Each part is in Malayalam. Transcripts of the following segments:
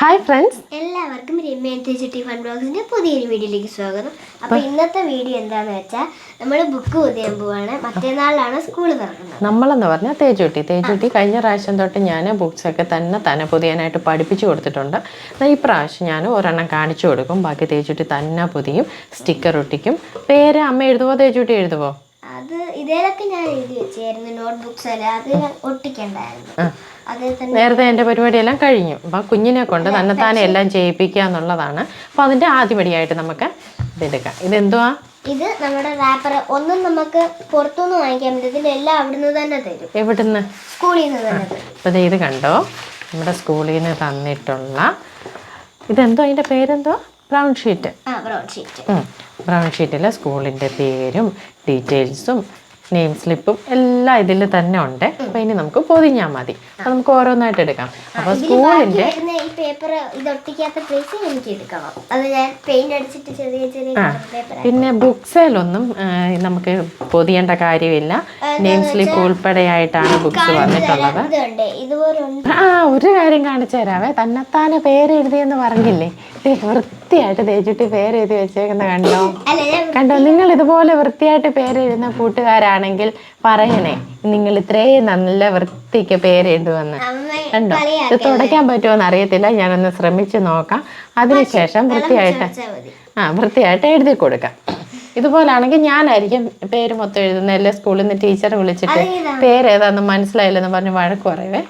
ഹായ് ഫ്രണ്ട്സ് എല്ലാവർക്കും രമ്യ ചിട്ടി ഫൺ ബ്ലോഗ്സിന്റെ പുതിയൊരു വീഡിയോയിലേക്ക് സ്വാഗതം. അപ്പൊ ഇന്നത്തെ വീഡിയോ എന്താന്ന് വെച്ചാൽ നമ്മൾ ബുക്ക് ഉദയം പോവാണ്. മറ്റന്നാളിലാണ് സ്കൂൾ തുറക്കുന്നത്. നമ്മളെന്ന് പറഞ്ഞാൽ തേജുട്ടി തേജുട്ടി കഴിഞ്ഞ പ്രാവശ്യം തൊട്ട് ഞാൻ ബുക്സ് ഒക്കെ തന്നെ തന്നെ പുതിയനായിട്ട് പഠിപ്പിച്ചു കൊടുത്തിട്ടുണ്ട്. എന്നാൽ ഈ പ്രാവശ്യം ഞാൻ ഒരെണ്ണം കാണിച്ചു കൊടുക്കും. ബാക്കി തേജുട്ടി തന്നെ പുതിയും സ്റ്റിക്കർ ഒട്ടിക്കും. പേര് അമ്മ എഴുതുമോ തേജുട്ടി എഴുതുമോ അത് ഇതേലൊക്കെ ഞാൻ എഴുതി വെച്ചായിരുന്നു നോട്ട്ബുക്സ് എല്ലാം. അത് ഞാൻ ഒട്ടിക്കണ്ടായിരുന്നു. നേരത്തെ എന്റെ പരിപാടിയെല്ലാം കഴിഞ്ഞു. അപ്പം കുഞ്ഞിനെ കൊണ്ട് തന്നെത്താനെ എല്ലാം ചെയ്യിപ്പിക്കുക എന്നുള്ളതാണ്. അപ്പോൾ അതിന്റെ ആദ്യപടിയായിട്ട് നമുക്ക് ഇതെടുക്കാം ഇതെന്തുവാ? ഇത് നമ്മുടെ റാപ്പർ ഒന്നും നമുക്ക് പുറത്തുനിന്ന് വാങ്ങിക്കാൻ പറ്റത്തില്ല എല്ലാം അവിടുന്ന് തന്നെ തരും. എവിടുന്ന്? സ്കൂളിൽ നിന്ന് തന്നെ തരും. അപ്പോൾ ഇത് കണ്ടോ? നമ്മുടെ സ്കൂളിൽ നിന്ന് തന്നിട്ടുള്ള ഇതെന്തോ? അതിന്റെ പേരെന്തോ? ബ്രൗൺ ഷീറ്റ് ബ്രൗൺ ഷീറ്റിൽ സ്കൂളിന്റെ പേരും ഡീറ്റെയിൽസും നെയിം സ്ലിപ്പും എല്ലാം ഇതിൽ തന്നെ ഉണ്ട്. അപ്പൊ ഇനി നമുക്ക് പൊതിഞ്ഞാൽ മതി. അപ്പൊ നമുക്ക് ഓരോന്നായിട്ട് എടുക്കാം. അപ്പൊ വരുന്ന ഈ പേപ്പർ പ്ലേസ് എനിക്ക് എടുക്കണം. അത് ഞാൻ പെയിന്റ് അടിച്ചിട്ട് ചെറിയ ചെറിയ പിന്നെ ബുക്സിലൊന്നും നമുക്ക് പൊതിയേണ്ട കാര്യമില്ല. നെയിം സ്ലിപ്പ് ഉൾപ്പെടെയായിട്ടാണ് ബുക്സ് വന്നിട്ടുള്ളത്. ആ ഒരു കാര്യം കാണിച്ചു തരാവേ. തന്നെത്താനെ പേര് എഴുതിയെന്ന് പറഞ്ഞില്ലേ വൃത്തിയായിട്ട് തേച്ചിട്ട് പേര് എഴുതി വെച്ചേക്കുന്ന കണ്ടോ? കണ്ടോ? നിങ്ങൾ ഇതുപോലെ വൃത്തിയായിട്ട് പേര് എഴുതുന്ന കൂട്ടുകാരാണെങ്കിൽ പറയണേ നിങ്ങൾ ഇത്രയും നല്ല വൃത്തിക്ക് പേര് വന്ന്? കണ്ടോ? ഇത് തുടയ്ക്കാൻ പറ്റുമോന്ന് അറിയത്തില്ല ഞാനൊന്ന് ശ്രമിച്ചു നോക്കാം. അതിനുശേഷം വൃത്തിയായിട്ട് ആ വൃത്തിയായിട്ട് എഴുതി കൊടുക്കാം. ഇതുപോലാണെങ്കിൽ ഞാനായിരിക്കും പേര് മൊത്തം എഴുതുന്നത്. എല്ലാ സ്കൂളിൽ നിന്ന് ടീച്ചറെ വിളിച്ചിട്ട് പേര് ഏതാണെന്ന് മനസ്സിലായില്ലെന്ന് പറഞ്ഞ് വഴക്ക് പറയുവേ.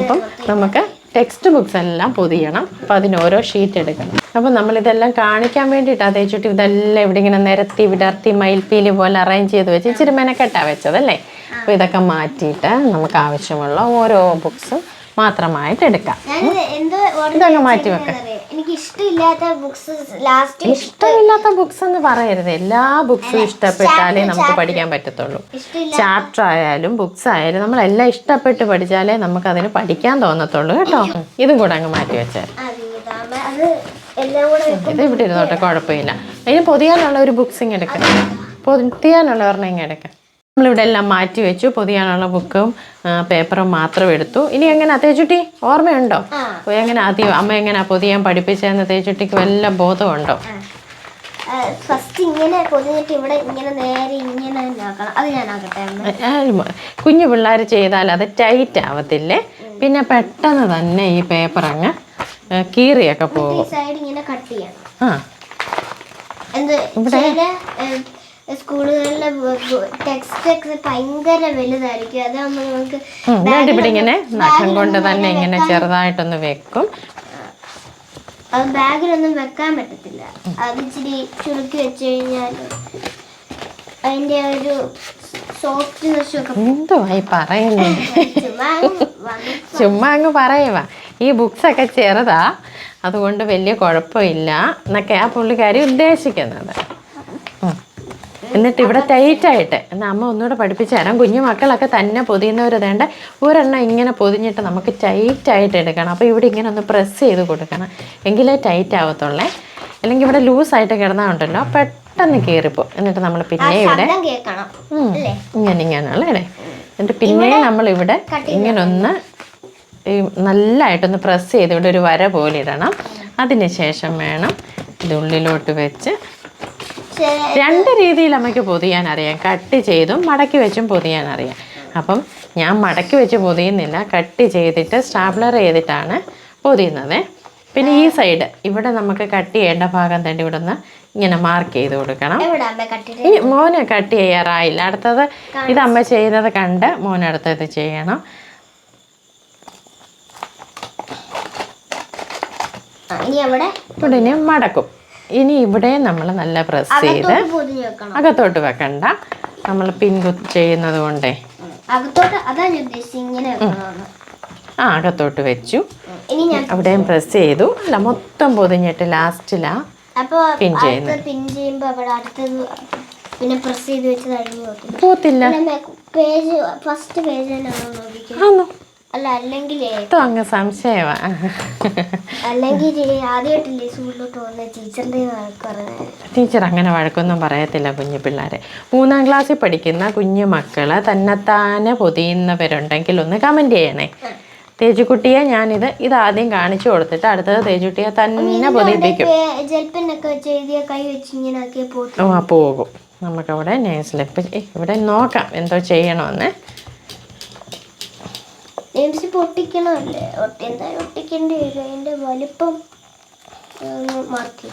അപ്പം നമുക്ക് ടെക്സ്റ്റ് ബുക്സ് എല്ലാം പൊതിയണം. അപ്പോൾ അതിന് ഓരോ ഷീറ്റ് എടുക്കണം. അപ്പം നമ്മളിതെല്ലാം കാണിക്കാൻ വേണ്ടിയിട്ട് അതേ ചുറ്റും ഇതെല്ലാം ഇവിടെ ഇങ്ങനെ നിരത്തി വിടർത്തി മയിൽപ്പീലി പോലെ അറേഞ്ച് ചെയ്ത് വെച്ച് ഇച്ചിരി മെനക്കെട്ടാ വെച്ചതല്ലേ? അപ്പോൾ ഇതൊക്കെ മാറ്റിയിട്ട് നമുക്ക് ആവശ്യമുള്ള ഓരോ ബുക്സും മാത്രമായിട്ട് എടുക്കാം. ഇതങ്ങ് മാറ്റി വെക്കാം? എനിക്ക് ഇഷ്ടമില്ലാത്ത ബുക്സ് ലാസ്റ്റ് ഇഷ്ടമില്ലാത്ത ബുക്സ് എന്ന് പറയരുത്. എല്ലാ ബുക്സും ഇഷ്ടപ്പെട്ടാലേ നമുക്ക് പഠിക്കാൻ പറ്റത്തുള്ളൂ. ചാപ്റ്റർ ആയാലും ബുക്സ് ആയാലും നമ്മൾ എല്ലാം ഇഷ്ടപ്പെട്ട് പഠിച്ചാലേ നമുക്ക് അതിന് പഠിക്കാൻ തോന്നത്തുള്ളൂ കേട്ടോ. ഇതും കൂടെ അങ്ങ് മാറ്റി വെച്ചാൽ ഇതാ, ഇവിടെ ഇരുന്നോട്ടെ കുഴപ്പമില്ല. അതിന് പൊതിയാനുള്ള ഒരു ബുക്സ് ഇങ്ങ് എടുക്കാം. പൊതിയാനുള്ള ഒരെണ്ണം ഇങ്ങ് എടുക്കാം. നമ്മളിവിടെ എല്ലാം മാറ്റി വെച്ചു. പൊതിയാനുള്ള ബുക്കും പേപ്പറും മാത്രം എടുത്തു. ഇനി എങ്ങനെ? തേച്ചുട്ടി ഓർമ്മയുണ്ടോ? എങ്ങനെ ആദ്യം അമ്മ എങ്ങനെ പൊതിയാൻ പഠിപ്പിച്ചതെന്ന് തേച്ചുട്ടിക്ക് വല്ല ബോധമുണ്ടോ? ഫസ്റ്റ് ഇങ്ങനെ പൊതിഞ്ഞിട്ട് ഇവിടെ ഇങ്ങനെ നേരെ ഇങ്ങനെ തന്നെ ആക്കണം. അത് ഞാൻ ആക്കട്ടെ കുഞ്ഞു പിള്ളേർ ചെയ്താൽ അത് ടൈറ്റ് ആവത്തില്ലേ? പിന്നെ പെട്ടെന്ന് തന്നെ ഈ പേപ്പർ അങ്ങ് കീറിയൊക്കെ പോകും. സൈഡ് ഇങ്ങനെ കട്ട് ചെയ്യണം. ആ. എന്ത് സ്കൂളുകളിലെ ടെക്സ്റ്റ് ഒക്കെ ഭയങ്കര വലുതായിരിക്കും. അതാകുമ്പോൾ നമുക്ക് ഇവിടെ ഇങ്ങനെ നഖം കൊണ്ട് തന്നെ ഇങ്ങനെ ചെറുതായിട്ടൊന്ന് വെക്കും. അത് ബാഗിലൊന്നും വെക്കാൻ പറ്റത്തില്ല. അത് ഇച്ചിരി ചുരുക്കി വെച്ച് കഴിഞ്ഞാൽ അതിന്റെ ഒരു പറയുന്നത് ചുമ്മാ അങ്ങ് പറയുക ഈ ബുക്സ് ഒക്കെ ചെറുതാ. അതുകൊണ്ട് വലിയ കുഴപ്പമില്ല. എന്നൊക്കെ ആ പുള്ളിക്കാരി ഉദ്ദേശിക്കുന്നത്. എന്നിട്ട് ഇവിടെ ടൈറ്റായിട്ട് എന്നാൽ അമ്മ ഒന്നുകൂടെ പഠിപ്പിച്ചു തരാം. കുഞ്ഞു മക്കളൊക്കെ തന്നെ പൊതിയുന്നവർ വേണ്ട ഒരെണ്ണം ഇങ്ങനെ പൊതിഞ്ഞിട്ട് നമുക്ക് ടൈറ്റായിട്ട് എടുക്കണം. അപ്പോൾ ഇവിടെ ഇങ്ങനെ ഒന്ന് പ്രസ് ചെയ്ത് കൊടുക്കണം. എങ്കിലേ ടൈറ്റ് ആവത്തുള്ളേ. അല്ലെങ്കിൽ ഇവിടെ ലൂസായിട്ട് കിടന്നാൽ ഉണ്ടല്ലോ. പെട്ടെന്ന് കീറിപ്പോ. എന്നിട്ട് നമ്മൾ പിന്നെ ഇവിടെ. ഇങ്ങനെ ഇങ്ങനെയുള്ള ഇടേ എന്നിട്ട് പിന്നെ നമ്മൾ ഇവിടെ ഇങ്ങനെ ഒന്ന് ഈ നല്ലതായിട്ടൊന്ന് പ്രസ് ചെയ്ത് ഇവിടെ ഒരു വര പോലെ ഇടണം. അതിന് ശേഷം വേണം ഇത് ഉള്ളിലോട്ട് വെച്ച് രണ്ട് രീതിയിൽ അമ്മയ്ക്ക് പൊതിയാൻ അറിയാം കട്ട് ചെയ്തും മടക്കി വെച്ചും പൊതിയാൻ അറിയാം അപ്പം ഞാൻ മടക്കി വെച്ച് പൊതിയുന്നില്ല. കട്ട് ചെയ്തിട്ട് സ്റ്റാബ്ലർ ചെയ്തിട്ടാണ് പൊതിയുന്നത്. പിന്നെ ഈ സൈഡ് ഇവിടെ നമുക്ക് കട്ട് ചെയ്യേണ്ട ഭാഗം തന്നെ ഇവിടെ നിന്ന് ഇങ്ങനെ മാർക്ക് ചെയ്ത് കൊടുക്കണം. ഈ മോന് കട്ട് ചെയ്യാറായില്ല. അടുത്തത് ഇത് അമ്മ ചെയ്യുന്നത് കണ്ട് മോൻ അടുത്തത് ചെയ്യണം. ഇവിടെ മടക്കും. ഇനി ഇവിടെ നമ്മൾ നല്ല പ്രസ് ചെയ്ത് അകത്തോട്ട് വെക്കണ്ട. നമ്മൾ പിൻകുത്ത് ചെയ്യുന്നത് കൊണ്ടേ. ആ അകത്തോട്ട് വെച്ചു. അവിടെയും പ്രസ് ചെയ്തു. അല്ല മൊത്തം പൊതിഞ്ഞിട്ട് ലാസ്റ്റിലാ പിൻ ചെയ്യുന്നത്. പോത്തില്ല. പേജ് ഫസ്റ്റ് പേജ് ആന്നോ. അല്ല അങ്ങ് സംശയമാ. അല്ലെങ്കിൽ ആദ്യമായിട്ടില്ലേ സ്കൂളിലോട്ട് പോകുന്ന ടീച്ചറിന്റെ വഴക്ക് പറഞ്ഞത് ടീച്ചർ അങ്ങനെ വഴക്കൊന്നും പറയത്തില്ല കുഞ്ഞു പിള്ളേരെ. മൂന്നാം ക്ലാസ്സിൽ പഠിക്കുന്ന കുഞ്ഞു മക്കൾ തന്നെത്താനെ പൊതിയുന്നവരുണ്ടെങ്കിൽ ഒന്ന് കമന്റ് ചെയ്യണേ. തേജുക്കുട്ടിയെ ഞാനിത് ഇത് ആദ്യം കാണിച്ചു കൊടുത്തിട്ട് അടുത്തത് തേജുട്ടിയെ തന്നെ പൊതിപ്പിക്കും. ഓ ആ പോകും. നമുക്കവിടെ നെയിം സ്ലിപ്പ് ഇവിടെ നോക്കാം എന്തോ ചെയ്യണമെന്ന് നെയിംസ് പൊട്ടിക്കണമല്ലേ? ഒട്ടി എന്തായാലും ഒട്ടിക്കേണ്ടി വരും. അതിന്റെ വലിപ്പം മാറ്റി.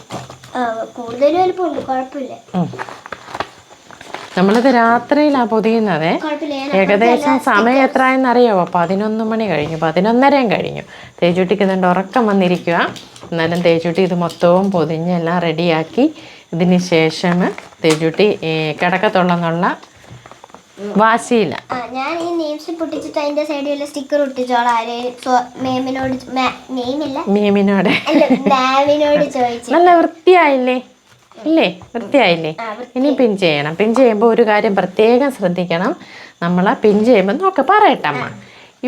ആ കൂടുതൽ വലിപ്പമുണ്ട്. കുഴപ്പമില്ല. നമ്മളിത് രാത്രിയിലാണ് പൊതിയുന്നത്. ഏകദേശം സമയം എത്ര എന്നറിയാവോ പതിനൊന്ന് മണി കഴിഞ്ഞു. പതിനൊന്നരയും കഴിഞ്ഞു. തേച്ചുട്ടിക്ക് ഇതുണ്ട് ഉറക്കം വന്നിരിക്കുക. എന്നാലും തേജുട്ടി ഇത് മൊത്തവും പൊതിഞ്ഞ് എല്ലാം റെഡിയാക്കി ഇതിന് ശേഷം തേജുട്ടി ഏ, കിടക്കത്തുള്ളെന്നുള്ള വാശിയില്ല. ഞാൻ ഈ നെയിംസ് പൊട്ടിച്ചിട്ട് അതിന്റെ സൈഡിൽ വല്ല സ്റ്റിക്കർ ഒട്ടിച്ചോളാം മേമിനോട് നെയിമില്ല മേമിനോട് അല്ല മാമിനോട് ചോദിച്ചു. നല്ല വൃത്തിയായില്ലേ? ഇല്ലേ? വൃത്തിയായില്ലേ? ഇനി പിൻ ചെയ്യണം. പിൻ ചെയ്യുമ്പോൾ ഒരു കാര്യം പ്രത്യേകം ശ്രദ്ധിക്കണം. നമ്മൾ പിൻ ചെയ്യുമ്പോൾ നോക്ക്. പറയട്ടമ്മ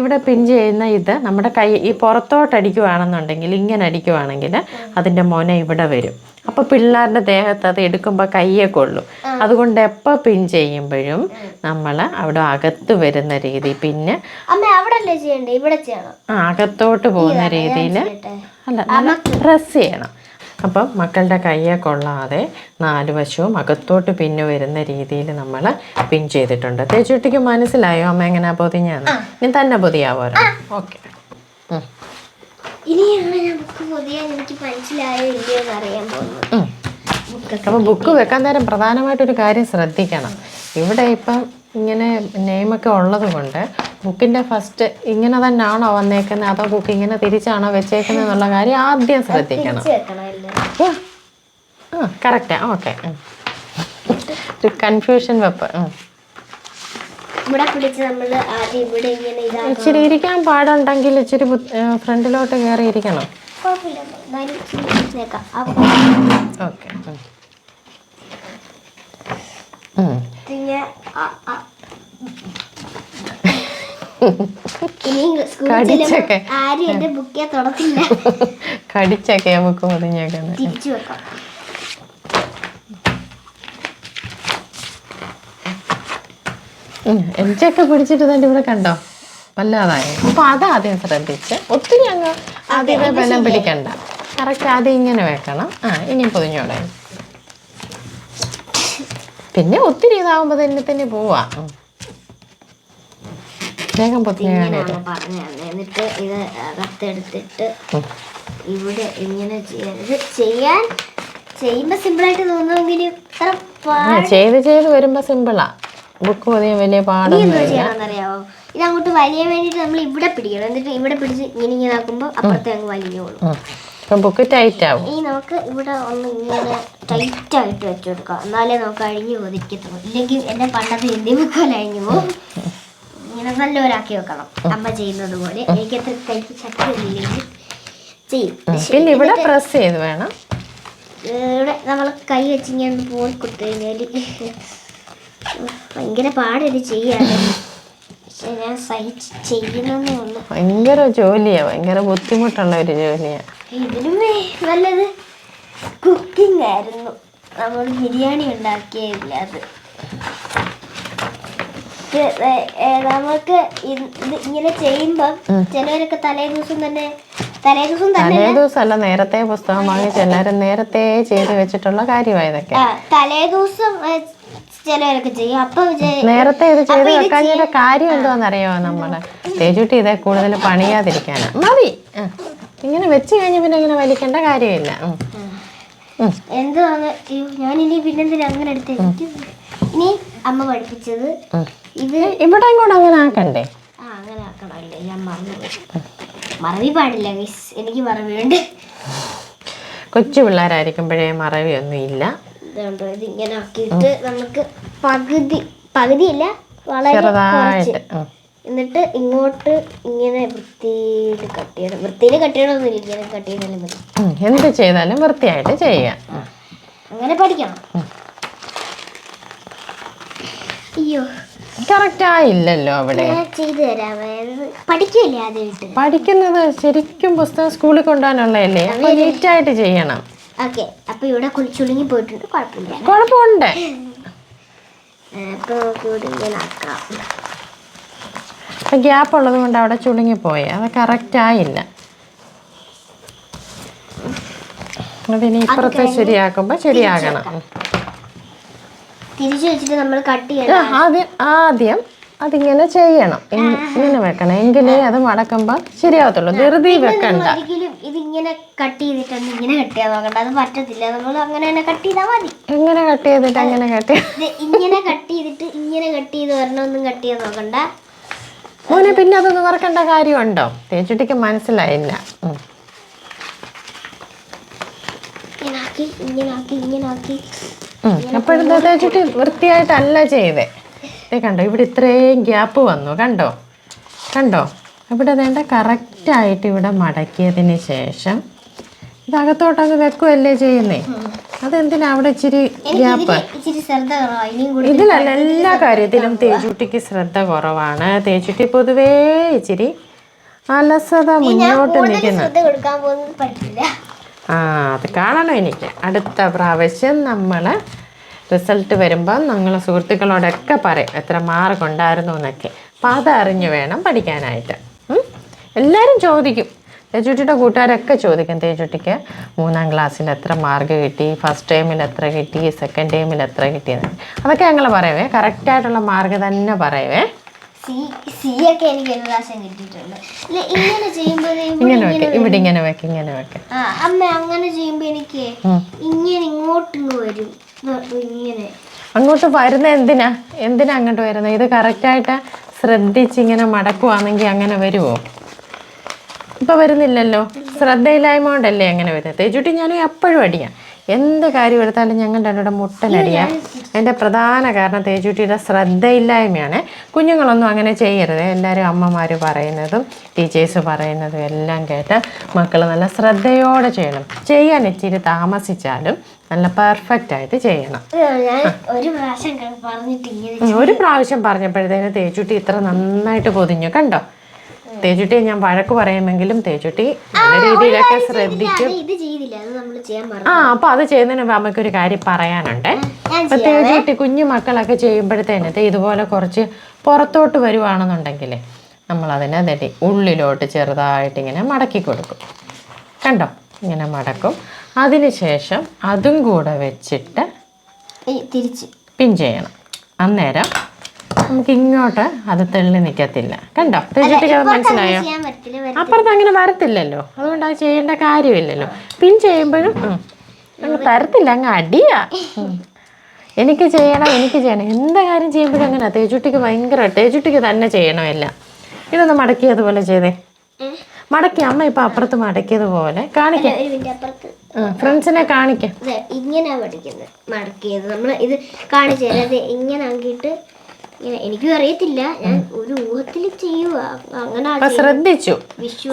ഇവിടെ പിൻ ചെയ്യുന്ന ഇത് നമ്മുടെ കൈ ഈ പുറത്തോട്ട് അടിക്കുവാണെന്നുണ്ടെങ്കിൽ ഇങ്ങനെ അടിക്കുവാണെങ്കിൽ അതിന്റെ മോന ഇവിടെ വരും. അപ്പോൾ പിള്ളേരുടെ ദേഹത്ത് അത് എടുക്കുമ്പോൾ കയ്യെ കൊള്ളും അതുകൊണ്ട് എപ്പോൾ പിൻ ചെയ്യുമ്പോഴും നമ്മൾ അവിടെ അകത്ത് വരുന്ന രീതി പിന്നെ ആ, അകത്തോട്ട് പോകുന്ന രീതിയിൽ അല്ല അല്ല പ്രസ് ചെയ്യണം. അപ്പം മക്കളുടെ കയ്യെ കൊള്ളാതെ നാല് വശവും അകത്തോട്ട് പിന്നു വരുന്ന രീതിയിൽ നമ്മൾ പിൻ ചെയ്തിട്ടുണ്ട്. തേച്ചുട്ടിക്ക് മനസ്സിലായോ? അമ്മ എങ്ങനെയാ പൊതിഞ്ഞാന്ന്? ഇനി തന്നെ പൊതിയാവോ? ഓക്കെ. ഇനിയാണ് ഞാൻ ബുക്ക് പുതിയ എനിക്ക് മനസ്സിലായോ ഇല്ലയോ എന്ന് അറിയാൻ പോകുന്നത്. ബുക്കൊക്കെ അപ്പോൾ ബുക്ക് വെക്കാൻ നേരം പ്രധാനമായിട്ടൊരു കാര്യം ശ്രദ്ധിക്കണം. ഇവിടെ ഇപ്പം ഇങ്ങനെ നെയിമൊക്കെ ഉള്ളത് കൊണ്ട് ബുക്കിന്റെ ഫസ്റ്റ് ഇങ്ങനെ തന്നെയാണോ വന്നേക്കുന്നത് അതോ ബുക്ക് ഇങ്ങനെ തിരിച്ചാണോ വെച്ചേക്കുന്നത് എന്നുള്ള കാര്യം ആദ്യം ശ്രദ്ധിക്കണം. ആ കറക്റ്റാ ഓക്കെ ഒരു കൺഫ്യൂഷൻ വെപ്പ്. ഇവിടെ പിടിച്ച് നമ്മൾ ആദ്യം ഇവിടെ ഇങ്ങനെ ഇച്ചിരി ഇരിക്കാൻ പാടുണ്ടെങ്കിൽ ഇച്ചിരി ഫ്രണ്ടിലോട്ട് കയറി ഇരിക്കണം. കുഴപ്പമില്ല. ഞാൻ ഇച്ചിരി ഓക്കെ പിന്നെ കടിച്ചൊക്കെ. കടിച്ചൊക്കെ ബുക്ക് പൊതിഞ്ഞേക്കുന്നത് തിരിച്ചു വെക്കാം. എലിച്ചൊക്കെ പിടിച്ചിട്ട് തന്നെ ഇവിടെ കണ്ടോ? വല്ലാതായി. അപ്പൊ അതാദ്യം ശ്രദ്ധിച്ച്. ഒത്തിരി അങ്ങ് ആദ്യമേ ബലം പിടിക്കണ്ട. കറക്റ്റ് ആദ്യം ഇങ്ങനെ വെക്കണം. ആ ഇനി പൊതിഞ്ഞോടെ പിന്നെ ഒത്തിരി ഇതാവുമ്പോ തന്നെ തന്നെ പോവാ. വേഗം എന്നിട്ട് ഇത് അകത്തെടുത്തിട്ട് ഇവിടെ ഇങ്ങനെ ചെയ്യാൻ ചെയ്യുമ്പോൾ സിമ്പിളായിട്ട് തോന്നുമെങ്കിലും ചെയ്ത് ചെയ്ത് വരുമ്പോ സിമ്പിളാ ബുക്ക് പൊതിയാൻ വലിയ പാടൊന്നുമില്ല ഇത് അങ്ങോട്ട് വലിയ വേണ്ടിയിട്ട് നമ്മൾ ഇവിടെ പിടിക്കണം. എന്നിട്ട് ഇവിടെ പിടിച്ച് ഇങ്ങനെ ഇങ്ങനെ ആക്കുമ്പോൾ അപ്പുറത്തെ അങ്ങ് വലിഞ്ഞോളും. അപ്പൊ ബുക്ക് ടൈറ്റ് ആവും. ഈ നമുക്ക് ഇവിടെ ഒന്ന് ഇങ്ങനെ ടൈറ്റ് ആയിട്ട് വെച്ചു കൊടുക്കാം. എന്നാലേ നമുക്ക് അഴിഞ്ഞു പോതിക്കത്തുള്ളൂ. ഇല്ലെങ്കിൽ എന്റെ പണ്ടത്തെ എന്തി ബുക്ക് പോലെ അഴിഞ്ഞു പോകും. ഇങ്ങനെ നല്ലവരാക്കി വെക്കണം. അമ്മ ചെയ്യുന്നത് പോലെ. എനിക്ക് എത്ര കൈക്ക് ശക്തി ചെയ്യും. പിന്നെ ഇവിടെ പ്രസ് ചെയ്ത് വേണം. ഇവിടെ നമ്മൾ കൈ വെച്ചിങ്ങനെ പോയി കൊടുത്തു കഴിഞ്ഞാൽ ഭയങ്കര പാടൊരു ചെയ്യാണ് പക്ഷെ ഞാൻ സഹിച്ച് ചെയ്യണമെന്നേ ഉള്ളൂ ഭയങ്കര ജോലിയാ ഭയങ്കര ബുദ്ധിമുട്ടുള്ള ഒരു ജോലിയാ. ഇതിലും നല്ലത് കുക്കിംഗ് ആയിരുന്നു. നമ്മൾ ബിരിയാണി ഉണ്ടാക്കിയില്ല അത്. നമുക്ക് ഇങ്ങനെ ചെയ്യുമ്പം ചിലവരൊക്കെ തലേ ദിവസം തന്നെ തലേ ദിവസം തലേ ദിവസമല്ല നേരത്തെ പുസ്തകം വാങ്ങിച്ച് എല്ലാരും നേരത്തെ ചെയ്ത് വെച്ചിട്ടുള്ള കാര്യമായതൊക്കെ തലേദിവസം തലേ ദിവസം ചിലവരൊക്കെ ചെയ്യും. അപ്പൊ വിചാ- നേരത്തെ ഇത് ചെയ്ത് വെക്കാഞ്ഞൊരു കാര്യം എന്താണെന്നറിയാമോ നമ്മൾ? തേജുട്ടി ഇതേ കൂടുതൽ പണിയാതിരിക്കാനാ. മതി. ഇങ്ങനെ വെച്ച് കഴിഞ്ഞ പിന്നെ ഇങ്ങനെ വലിക്കേണ്ട കാര്യമില്ല. എന്താണ് അയ്യോ, ഞാനിനി പിന്നെന്തിനാ അങ്ങനെ എടുത്ത്? ഇനി അമ്മ പഠിപ്പിച്ചത് ഉം. ഇത് ഇവിടെ കൂടെ അങ്ങനെ ആക്കണ്ടേ? ആ അങ്ങനെ ആക്കണമല്ലേ? ഞാൻ മറന്നുപോയി മറവി പാടില്ല ഗൈസ് എനിക്ക് മറവിയുണ്ട്. കൊച്ചു പിള്ളേരായിരിക്കുമ്പോഴേ മറവിയൊന്നും ഇല്ല. ഇതുണ്ടോ? ഇത് ഇങ്ങനെ ആക്കിയിട്ട് നമുക്ക് പകുതി പകുതിയില്ല വളരെ കുറച്ച്. എന്നിട്ട് ഇങ്ങോട്ട് ഇങ്ങനെ വൃത്തിയിൽ കട്ട് ചെയ്യണം. വൃത്തിയിൽ കട്ട് ചെയ്യണമെന്നില്ല ഇങ്ങനെ കട്ട് ചെയ്താലും മതി. എന്ത് ചെയ്താലും വൃത്തിയായിട്ട് ചെയ്യാം. അങ്ങനെ പഠിക്കണം. അയ്യോ. കറക്റ്റ് ആയില്ലല്ലോ അവിടെ. ചെയ്തു തരാം. പഠിക്കില്ലേ ആദ്യമായിട്ട്? പഠിക്കുന്നത് ശരിക്കും പുസ്തകം സ്കൂളിൽ കൊണ്ടുപോകാനുള്ളതല്ലേ? അപ്പൊ നീറ്റായിട്ട് ചെയ്യണം. ഓക്കെ അപ്പൊ ഇവിടെ കുളിച്ചുളുങ്ങി പോയിട്ടുണ്ട്. കുഴപ്പമില്ല കുഴപ്പമുണ്ട്. അപ്പൊ നമുക്ക് ഇവിടെ ഇങ്ങനെ ആക്കാം. അപ്പം ഗ്യാപ്പ് ഉള്ളത് കൊണ്ട് അവിടെ ചുളുങ്ങിപ്പോയി. അത് കറക്റ്റ് ആയില്ല. അതിനി ഇപ്പുറത്തെ ശരിയാക്കുമ്പോൾ ശരിയാകണം. തിരിച്ചു വെച്ചിട്ട് നമ്മൾ കട്ട് ചെയ്യണം. ആദ്യം ആദ്യം അതിങ്ങനെ ചെയ്യണം. ഇങ്ങനെ വെക്കണം. എങ്കിലേ അത് മടക്കുമ്പോൾ ശരിയാവത്തുള്ളൂ. ധൃതി വെക്കണ്ട. ഇതിങ്ങനെ കട്ട് ചെയ്തിട്ടൊന്നും ഇങ്ങനെ കട്ട് ചെയ്യാൻ നോക്കണ്ട. അത് പറ്റത്തില്ല. നമ്മൾ അങ്ങനെ തന്നെ കട്ട് ചെയ്താൽ മതി. എങ്ങനെ കട്ട് ചെയ്തിട്ട് അങ്ങനെ കട്ട് ഇങ്ങനെ കട്ട് ചെയ്തിട്ട് ഇങ്ങനെ കട്ട് ചെയ്ത് വരണമൊന്നും കട്ട് നോക്കണ്ട. മോനെ പിന്നെ അതൊന്നും മറക്കേണ്ട. കാര്യമുണ്ടോ? തേച്ചുട്ടിക്ക് മനസ്സിലായില്ല. ഉം. തേച്ചിട്ട് ആക്കി ഇങ്ങനെ ആക്കി ഇങ്ങനെ ആക്കി. ഉം. അപ്പോഴത്തെ തേച്ചുട്ടി വൃത്തിയായിട്ടല്ല ചെയ്തേ. ദേ കണ്ടോ ഇവിടെ ഇത്രയും ഗ്യാപ്പ് വന്നു. കണ്ടോ? കണ്ടോ? ഇവിടെ വേണ്ട കറക്റ്റായിട്ട് ഇവിടെ മടക്കിയതിന് ശേഷം ഇതകത്തോട്ടങ്ങ് വെക്കുവല്ലേ ചെയ്യുന്നേ? അതെന്തിനാ അവിടെ ഇച്ചിരി ഗ്യാപ്പ്? ഇതിലല്ല എല്ലാ കാര്യത്തിലും തേച്ചുട്ടിക്ക് ശ്രദ്ധ കുറവാണ്. തേച്ചുട്ടി പൊതുവേ ഇച്ചിരി അലസത മുന്നോട്ട് നിൽക്കുന്നു ആ അത് കാണണം എനിക്ക്. അടുത്ത പ്രാവശ്യം നമ്മൾ റിസൾട്ട് വരുമ്പോൾ നിങ്ങൾ സുഹൃത്തുക്കളോടൊക്കെ പറയും എത്ര മാർക്ക് ഉണ്ടായിരുന്നു എന്നൊക്കെ. അപ്പം അതറിഞ്ഞ് വേണം പഠിക്കാനായിട്ട്. എല്ലാവരും ചോദിക്കും. തേച്ചുട്ടിയുടെ കൂട്ടുകാരൊക്കെ ചോദിക്കും തേച്ചുട്ടിക്ക് മൂന്നാം ക്ലാസ്സിൽ എത്ര മാർക്ക് കിട്ടി? ഫസ്റ്റ് ടൈമിൽ എത്ര കിട്ടി? സെക്കൻഡ് ടൈമിൽ എത്ര കിട്ടിയെന്ന് അതൊക്കെ ഞങ്ങൾ പറയവേ. കറക്റ്റായിട്ടുള്ള മാർക്ക് തന്നെ പറയവേ. എനിക്ക് പ്രാവശ്യം കിട്ടിയിട്ടുണ്ട്. ഇങ്ങനെ ചെയ്യുമ്പോൾ ഇങ്ങനെ വെക്ക് ഇവിടെ ഇങ്ങനെ വെക്ക് ഇങ്ങനെ വെക്ക്. അമ്മ അങ്ങനെ ചെയ്യുമ്പോ എനിക്ക്. ഇങ്ങനെ ഇങ്ങോട്ടിങ്ങ് വരും. ഇങ്ങനെ. അങ്ങോട്ട് വരുന്ന എന്തിനാ? എന്തിനാ അങ്ങോട്ട് വരുന്നത് ഇത് കറക്റ്റായിട്ട് ശ്രദ്ധിച്ച് ഇങ്ങനെ മടക്കുവാണെങ്കിൽ അങ്ങനെ വരുമോ ഇപ്പൊ വരുന്നില്ലല്ലോ. ശ്രദ്ധയില്ലായ്മ കൊണ്ടല്ലേ അങ്ങനെ വരുന്നത് തേച്ചുട്ടി ഞാൻ എപ്പോഴും അടിയാം. എന്ത് കാര്യം എടുത്താലും ഞങ്ങൾ രണ്ടുകൂടെ മുട്ടനടിയാം. എന്റെ പ്രധാന കാരണം തേജുട്ടിയുടെ ശ്രദ്ധയില്ലായ്മയാണ്. കുഞ്ഞുങ്ങളൊന്നും അങ്ങനെ ചെയ്യരുത്. എല്ലാവരും അമ്മമാർ പറയുന്നതും ടീച്ചേഴ്സ് പറയുന്നതും എല്ലാം കേട്ട് മക്കൾ നല്ല ശ്രദ്ധയോടെ ചെയ്യണം. ചെയ്യാൻ ഇച്ചിരി താമസിച്ചാലും നല്ല പെർഫെക്റ്റ് ആയിട്ട് ചെയ്യണം. ഒരു പ്രാവശ്യം പറഞ്ഞപ്പോഴത്തേന് തേച്ചുട്ടി ഇത്ര നന്നായിട്ട് പൊതിഞ്ഞു. കണ്ടോ? തേച്ചുട്ടിയെ ഞാൻ വഴക്ക് പറയുമെങ്കിലും തേച്ചുട്ടി നല്ല രീതിയിലൊക്കെ ശ്രദ്ധിക്കും ആ അപ്പൊ അത് ചെയ്യുന്നതിന് അമ്മയ്ക്ക് ഒരു കാര്യം പറയാനുണ്ട്. അപ്പൊ തേച്ചുട്ടി കുഞ്ഞു മക്കളൊക്കെ ചെയ്യുമ്പോഴത്തേന് ദേ ഇതുപോലെ കുറച്ച് പുറത്തോട്ട് വരുവാണെന്നുണ്ടെങ്കിൽ നമ്മൾ അതിനെ ഉള്ളിലോട്ട് ചെറുതായിട്ട് ഇങ്ങനെ മടക്കി കൊടുക്കും. കണ്ടോ? ഇങ്ങനെ മടക്കും. അതിനുശേഷം അതും കൂടെ വെച്ചിട്ട് തിരിച്ച്. പിൻ ചെയ്യണം. അന്നേരം നമുക്ക് ഇങ്ങോട്ട് അത് തെള്ളി നിൽക്കത്തില്ല കണ്ടോ? തേച്ചിട്ടിക്ക് അത് മനസ്സിലായോ? അപ്പുറത്ത് അങ്ങനെ വരത്തില്ലല്ലോ. അതുകൊണ്ട് അത് ചെയ്യേണ്ട കാര്യമില്ലല്ലോ. പിൻ ചെയ്യുമ്പോഴും തരത്തില്ല അങ്ങ് അടിയാ. എനിക്ക് ചെയ്യണം എനിക്ക് ചെയ്യണം. എന്ത് കാര്യം ചെയ്യുമ്പോഴും അങ്ങനെ. തേച്ചുട്ടിക്ക് ഭയങ്കര തേച്ചുട്ടിക്ക് തന്നെ ചെയ്യണം എല്ലാം. ഇതൊന്ന് മടക്കിയതുപോലെ ചെയ്തേ. മടക്കി. അമ്മ ഇപ്പൊ അപ്പുറത്ത് മടക്കിയതുപോലെ കാണിക്കാം. ഫ്രണ്ട്സിനെ കാണിക്കാം. ഇങ്ങനെ മടക്കിയത്. നമ്മൾ ഇത് കാണിച്ചു തരാം. ഇങ്ങനെ ആക്കിയിട്ട് എനിക്കും അറിയത്തില്ല. ഞാൻ ഒരു ഊഹത്തിൽ ചെയ്യുക അങ്ങനെ ശ്രദ്ധിച്ചു.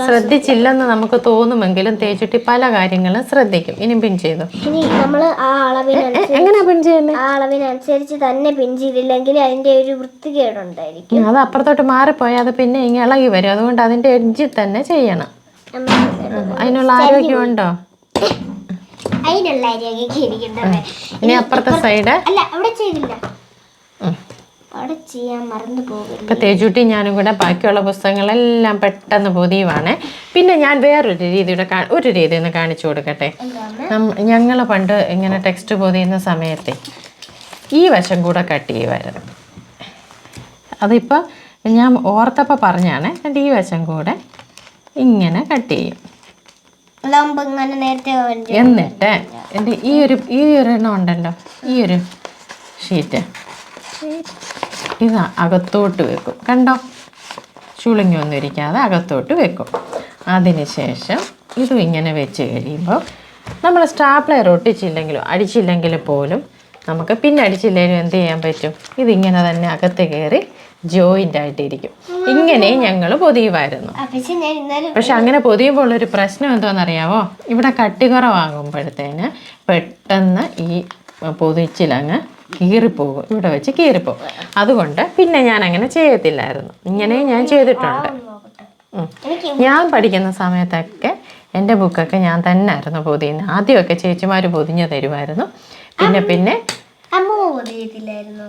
ശ്രദ്ധിച്ചില്ലെന്ന് നമുക്ക് തോന്നുമെങ്കിലും തേച്ചുട്ടി പല കാര്യങ്ങളും ശ്രദ്ധിക്കും. ഇനി പിൻ ചെയ്തു? ഇനി നമ്മൾ ആ അളവിനനുസരിച്ച് എങ്ങനെയാ പിൻ ചെയ്യുന്നത് ആ അളവിനനുസരിച്ച് തന്നെ പിൻ ചെയ്തില്ലെങ്കിൽ അതിന്റെ ഒരു വൃത്തികേടുണ്ടായിരിക്കും. അത് അപ്പുറത്തോട്ട് മാറിപ്പോയാൽ അത് പിന്നെ ഇങ്ങനെ ഇളകി വരും. അതുകൊണ്ട് അതിന്റെ എഡ്ജിൽ തന്നെ ചെയ്യണം. അതിനുള്ള ആരോഗ്യമുണ്ടോ? അതിനുള്ള ആരോഗ്യം ഇനി അപ്പുറത്തെ സൈഡ് അല്ല അവിടെ ചെയ്തില്ല. അവിടെ ചെയ്യാൻ മറന്നു പോകും ഇപ്പൊ തേജൂട്ടി ഞാനും കൂടെ ബാക്കിയുള്ള പുസ്തകങ്ങളെല്ലാം പെട്ടെന്ന് പൊതിയുവാണ് പിന്നെ ഞാൻ വേറൊരു രീതിയുടെ ഒരു രീതി ഒന്ന് കാണിച്ചു കൊടുക്കട്ടെ. ഞങ്ങൾ പണ്ട് ഇങ്ങനെ ടെക്സ്റ്റ് പൊതിയുന്ന സമയത്തെ ഈ വശം കൂടെ കട്ട് ചെയ്യുമായിരുന്നു അതിപ്പോൾ ഞാൻ ഓർത്തപ്പോൾ പറഞ്ഞാണ് എന്റെ ഈ വശം കൂടെ ഇങ്ങനെ കട്ട് ചെയ്യും. എന്നിട്ട് എന്റെ ഈ ഒരു ഈ ഒരു എണ്ണം ഉണ്ടല്ലോ ഈ ഒരു ഷീറ്റ് ഇത് അകത്തോട്ട് വെക്കും. കണ്ടോ? ചുളിഞ്ഞൊന്നും ഇരിക്കാതെ അകത്തോട്ട് വെക്കും. അതിനുശേഷം ഇതും ഇങ്ങനെ വെച്ച് കഴിയുമ്പോൾ നമ്മൾ സ്റ്റാപ്ലെയർ ഒട്ടിച്ചില്ലെങ്കിലും അടിച്ചില്ലെങ്കിൽ പോലും നമുക്ക് പിന്നെ അടിച്ചില്ലെങ്കിലും എന്ത് ചെയ്യാൻ പറ്റും? ഇതിങ്ങനെ തന്നെ അകത്ത് കയറി ജോയിന്റ് ആയിട്ടിരിക്കും. ഇങ്ങനെ ഞങ്ങൾ പൊതിയുമായിരുന്നു. പക്ഷെ അങ്ങനെ പൊതിയുമ്പോൾ ഉള്ളൊരു പ്രശ്നം എന്തോന്നറിയാവോ ഇവിടെ കട്ടികുറവാകുമ്പോഴത്തേന് പെട്ടെന്ന് ഈ പൊതിച്ചിലങ്ങ് കീറിപ്പോകും. ഇവിടെ വെച്ച് കീറിപ്പോകും. അതുകൊണ്ട് പിന്നെ ഞാൻ അങ്ങനെ ചെയ്യത്തില്ലായിരുന്നു. ഇങ്ങനെ ഞാൻ ചെയ്തിട്ടുണ്ട്. ഞാൻ പഠിക്കുന്ന സമയത്തൊക്കെ എന്റെ ബുക്കൊക്കെ ഞാൻ തന്നെ ആയിരുന്നു പൊതിയുന്നത്. ആദ്യമൊക്കെ ചേച്ചിമാർ പൊതിഞ്ഞ് തരുമായിരുന്നു. പിന്നെ പിന്നെ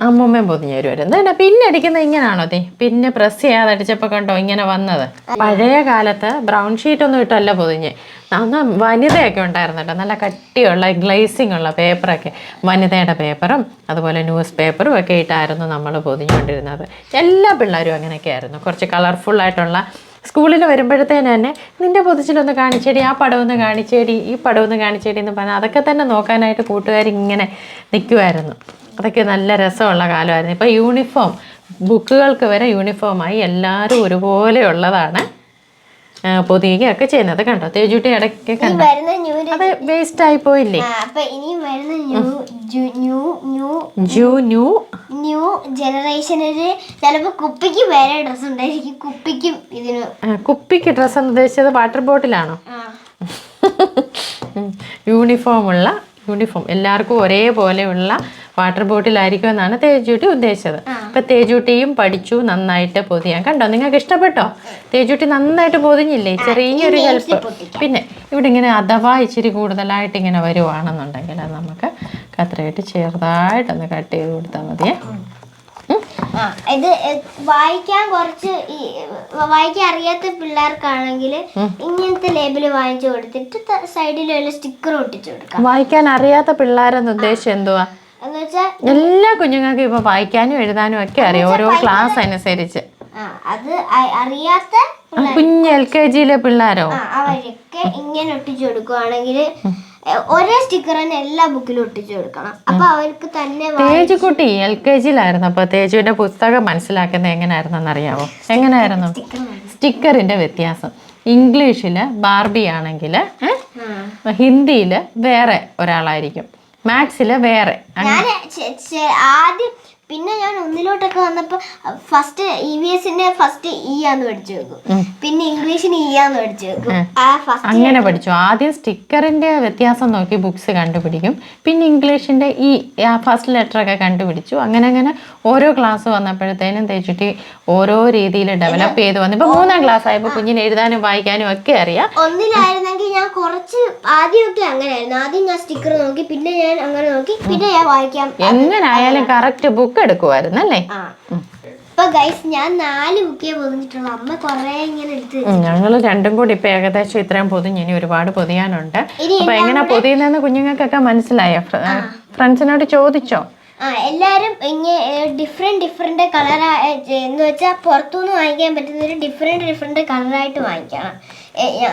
അമ്മൂമ്മയും പൊതിഞ്ഞു തരുമായിരുന്നു എന്നാ പിന്നെ അടിക്കുന്നത് ഇങ്ങനാണോ തീ പിന്നെ പ്രസ് ചെയ്യാതെ അടിച്ചപ്പോൾ കണ്ടോ ഇങ്ങനെ വന്നത്? പഴയ കാലത്ത് ബ്രൗൺ ഷീറ്റ് ഒന്നും ഇട്ടല്ല പൊതിഞ്ഞ്. അന്ന് വനിതയൊക്കെ ഉണ്ടായിരുന്നു കേട്ടോ നല്ല കട്ടിയുള്ള ഗ്ലേസിംഗ് ഉള്ള പേപ്പറൊക്കെ വനിതയുടെ പേപ്പറും അതുപോലെ ന്യൂസ് പേപ്പറും ഒക്കെ ഇട്ടായിരുന്നു നമ്മൾ പൊതിഞ്ഞുകൊണ്ടിരുന്നത്. എല്ലാ പിള്ളേരും അങ്ങനെയൊക്കെ ആയിരുന്നു. കുറച്ച് കളർഫുൾ ആയിട്ടുള്ള സ്കൂളിൽ വരുമ്പോഴത്തേന് തന്നെ നിന്റെ പൊതിച്ചിലൊന്ന് കാണിച്ചേടി ആ പടം ഒന്ന് കാണിച്ചേടി ഈ പടം ഒന്ന് കാണിച്ചേടി എന്ന് പറഞ്ഞാൽ അതൊക്കെ തന്നെ നോക്കാനായിട്ട് കൂട്ടുകാർ ഇങ്ങനെ നിൽക്കുമായിരുന്നു അതൊക്കെ നല്ല രസമുള്ള കാലമായിരുന്നു. ഇപ്പോൾ യൂണിഫോം ബുക്കുകൾക്ക് വരെ യൂണിഫോമായി എല്ലാവരും ഒരുപോലെ ഉള്ളതാണ് ആ, പൊതിയുകയൊക്കെ ചെയ്യുന്നത്. കണ്ടോ? തേജുട്ടി ഇടയ്ക്ക് കണ്ടോ? അത് വേസ്റ്റ് ആയി പോയില്ലേ? ന്യൂ ജനറേഷനിൽ ചിലപ്പോ കുപ്പിക്ക് വേറെ ഡ്രസ് ഉണ്ടായിരിക്കും. കുപ്പിക്കും ഇതിന് കുപ്പിക്ക് ഡ്രസ്സ് എന്ന് ഉദ്ദേശിച്ചത് വാട്ടർ ബോട്ടിലാണോ യൂണിഫോമുള്ള യൂണിഫോം. എല്ലാവർക്കും ഒരേപോലെയുള്ള വാട്ടർ ബോട്ടിലായിരിക്കും എന്നാണ് തേജൂട്ടി ഉദ്ദേശിച്ചത്. അപ്പം തേജൂട്ടിയും പഠിച്ചു നന്നായിട്ട് പൊതിയാൻ. കണ്ടോ? നിങ്ങൾക്ക് ഇഷ്ടപ്പെട്ടോ? തേജൂട്ടി നന്നായിട്ട് പൊതിഞ്ഞില്ലേ? ചെറിയൊരു ഹെൽപ്പ് പിന്നെ ഇവിടെ ഇങ്ങനെ അഥവാ ഇച്ചിരി കൂടുതലായിട്ട് ഇങ്ങനെ വരുവാണെന്നുണ്ടെങ്കിൽ അത് നമുക്ക് കത്രയിട്ട് ചെറുതായിട്ടൊന്ന് കട്ട് ചെയ്ത് കൊടുത്താൽ മതിയേ. ഇത് വായിക്കാൻ കുറച്ച് വായിക്കാൻ അറിയാത്ത പിള്ളേർക്കാണെങ്കിൽ ഇങ്ങനത്തെ ലേബിൾ വാങ്ങിച്ചു കൊടുത്തിട്ട് സൈഡിൽ സ്റ്റിക്കർ ഒട്ടിച്ചു കൊടുക്കാം. വായിക്കാൻ അറിയാത്ത പിള്ളേരെന്ന് ഉദ്ദേശം എന്തുവാ? എല്ലാ കുഞ്ഞുങ്ങൾക്കും ഇപ്പൊ വായിക്കാനും എഴുതാനും ഒക്കെ അറിയാം. ഓരോ ക്ലാസ് അനുസരിച്ച്. അത് അറിയാത്ത കുഞ്ഞ് എൽ കെ ജിയിലെ പിള്ളേരോ? അവരൊക്കെ ഇങ്ങനെ ഒട്ടിച്ചു കൊടുക്കുവാണെങ്കിൽ ഒരേ സ്റ്റിക്കർ തന്നെ എല്ലാ ബുക്കിലും ഒട്ടിച്ചു കൊടുക്കണം. അപ്പൊ അവർക്ക് തന്നെ തേജുക്കുട്ടി എൽ കെ ജിയിലായിരുന്നു. അപ്പൊ തേജുവിന്റെ പുസ്തകം മനസ്സിലാക്കുന്നത് എങ്ങനെയായിരുന്നെന്ന് അറിയാവോ എങ്ങനെയായിരുന്നു? സ്റ്റിക്കറിന്റെ വ്യത്യാസം. ഇംഗ്ലീഷിൽ ബാർബി ആണെങ്കിൽ. ഹിന്ദിയിൽ വേറെ ഒരാളായിരിക്കും. മാത്സിൽ വേറെ. ആദ്യം പിന്നെ ഞാൻ ഒന്നിലോട്ടൊക്കെ വന്നപ്പോ ഫസ്റ്റ് ഇ വി എസിന്റെ ഫസ്റ്റ് ഇ ആന്ന് പഠിച്ചു വെക്കും. പിന്നെ ഇംഗ്ലീഷിന് ഇ ആന്ന് പഠിച്ചു വെക്കും. ആ ഫസ്റ്റ് അങ്ങനെ പഠിച്ചു. ആദ്യം സ്റ്റിക്കറിന്റെ വ്യത്യാസം നോക്കി ബുക്സ് കണ്ടുപിടിക്കും. പിന്നെ ഇംഗ്ലീഷിന്റെ ഇ ആ ഫസ്റ്റ് ലെറ്റർ ഒക്കെ കണ്ടുപിടിച്ചു. അങ്ങനെ അങ്ങനെ ഓരോ ക്ലാസ് വന്നപ്പോഴത്തേനും തേച്ചിട്ട് ഓരോ രീതിയിൽ ഡെവലപ്പ് ചെയ്ത് വന്നു. ഇപ്പൊ മൂന്നാം ക്ലാസ് ആയപ്പോൾ കുഞ്ഞിന് എഴുതാനും വായിക്കാനും ഒക്കെ അറിയാം. ഒന്നിലായിരുന്നെങ്കിൽ ഞാൻ കുറച്ച് ആദ്യമൊക്കെ അങ്ങനെയായിരുന്നു. ആദ്യം ഞാൻ സ്റ്റിക്കർ നോക്കി പിന്നെ ഞാൻ അങ്ങനെ നോക്കി പിന്നെ ഞാൻ വായിക്കാം. എങ്ങനായാലും കറക്റ്റ് ബുക്ക് എടുക്കുമായിരുന്നു അല്ലേ? ഞാൻ നാല് ബുക്കേ പൊതിഞ്ഞിട്ടുള്ളൂ. അമ്മ കൊറേ ഇങ്ങനെ എടുത്ത് ഞങ്ങൾ രണ്ടും കൂടി ഇപ്പൊ ഏകദേശം ഇത്രയും പൊതിഞ്ഞ് ഇനി ഒരുപാട് പൊതിയാനുണ്ട്. അപ്പൊ എങ്ങനെ പൊതിയുന്നതെന്ന് കുഞ്ഞുങ്ങൾക്കൊക്കെ മനസ്സിലായോ? ഫ്ര- ഫ്രണ്ട്സിനോട് ചോദിച്ചോ? ആ എല്ലാരും ഇങ്ങനെ ഡിഫറെന്റ് ഡിഫറെന്റ് കളർ എന്ന് വെച്ചാൽ പുറത്തുനിന്ന് വാങ്ങിക്കാൻ പറ്റുന്ന ഒരു ഡിഫറെന്റ് ഡിഫറെന്റ് കളറായിട്ട് വാങ്ങിക്കണം.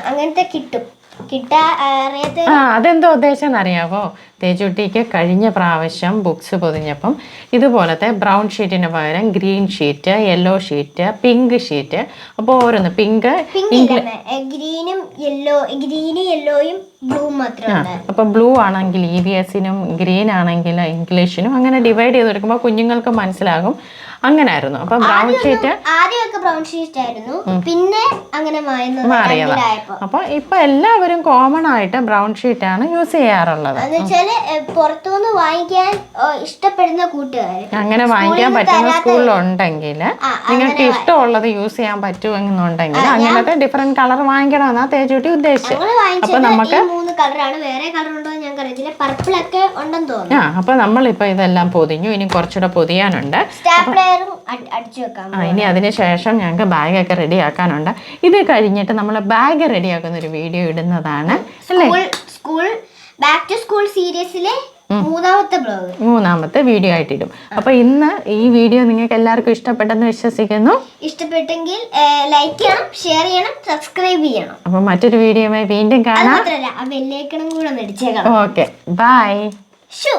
അങ്ങനത്തെ കിട്ടാ. ആ, അതെന്തോ ഉദ്ദേശം എന്നറിയാവോ തേജുട്ടിക്ക് കഴിഞ്ഞ പ്രാവശ്യം ബുക്സ് പൊതിഞ്ഞപ്പം ഇതുപോലത്തെ ബ്രൗൺ ഷീറ്റിന് പകരം green sheet yellow sheet pink sheet അപ്പോൾ ഓരോന്ന് പിങ്ക് പിങ്ക് ഗ്രീനും യെല്ലോ ഗ്രീനും യെല്ലോയും ബ്ലൂ മാത്രമാണ് അപ്പോൾ ബ്ലൂ ആണെങ്കിൽ ഇ വി എസിനും ഗ്രീൻ ആണെങ്കിൽ ഇംഗ്ലീഷിനും അങ്ങനെ ഡിവൈഡ് ചെയ്ത് കൊടുക്കുമ്പോൾ കുഞ്ഞുങ്ങൾക്ക് മനസ്സിലാകും. അങ്ങനായിരുന്നു. അപ്പൊ ബ്രൗൺ ഷീറ്റ് ആദ്യമൊക്കെ ബ്രൗൺ ഷീറ്റ് ആയിരുന്നു. പിന്നെ അങ്ങനെ മായുന്നത് അപ്പൊ ഇപ്പൊ എല്ലാവരും കോമൺ ആയിട്ട് ബ്രൗൺ ഷീറ്റ് ആണ് യൂസ് ചെയ്യാറുള്ളത്. പുറത്തുനിന്ന് വാങ്ങിക്കാൻ ഇഷ്ടപ്പെടുന്ന കൂട്ടുകാർ അങ്ങനെ വാങ്ങിക്കാൻ പറ്റുന്ന സ്കൂളിലുണ്ടെങ്കിൽ നിങ്ങൾക്ക് ഇഷ്ടമുള്ളത് യൂസ് ചെയ്യാൻ പറ്റുമെന്നുണ്ടെങ്കിൽ അങ്ങനത്തെ ഡിഫറെന്റ് കളർ വാങ്ങിക്കണമെന്നാ തേജുട്ടി ഉദ്ദേശിച്ചത്. അപ്പൊ നമുക്ക് മൂന്ന് കളറാണ് വേറെ കളർ ഉണ്ടോ ഞാൻ അറിയത്തില്ല പർപ്പിൾ ഒക്കെ ഉണ്ടെന്ന് തോന്നുന്നു. ആ അപ്പൊ നമ്മളിപ്പോ ഇതെല്ലാം പൊതിഞ്ഞു. ഇനി കുറച്ചുകൂടെ പൊതിയാനുണ്ട്. അടിച്ചു വെക്കാം ആ ഇനി അതിന് ശേഷം ഞങ്ങൾക്ക് ബാഗൊക്കെ റെഡി ആക്കാനുണ്ട് ഇത് കഴിഞ്ഞിട്ട് നമ്മൾ ബാഗ് റെഡി ആക്കുന്ന ഒരു വീഡിയോ ഇടുന്നതാണ് അല്ലേ? സ്കൂൾ ബാക്ക് ടു സ്കൂൾ സീരീസിലെ മൂന്നാമത്തെ ബ്ലോഗ് മൂന്നാമത്തെ വീഡിയോ ആയിട്ടിടും. അപ്പൊ ഇന്ന് ഈ വീഡിയോ നിങ്ങൾക്ക് എല്ലാവർക്കും ഇഷ്ടപ്പെട്ടെന്ന് വിശ്വസിക്കുന്നു. ഇഷ്ടപ്പെട്ടെങ്കിൽ ലൈക്ക് ചെയ്യണം ഷെയർ ചെയ്യണം സബ്സ്ക്രൈബ് ചെയ്യണം. അപ്പൊ മറ്റൊരു വീഡിയോയുമായി വീണ്ടും കാണാം. Okay bye shoe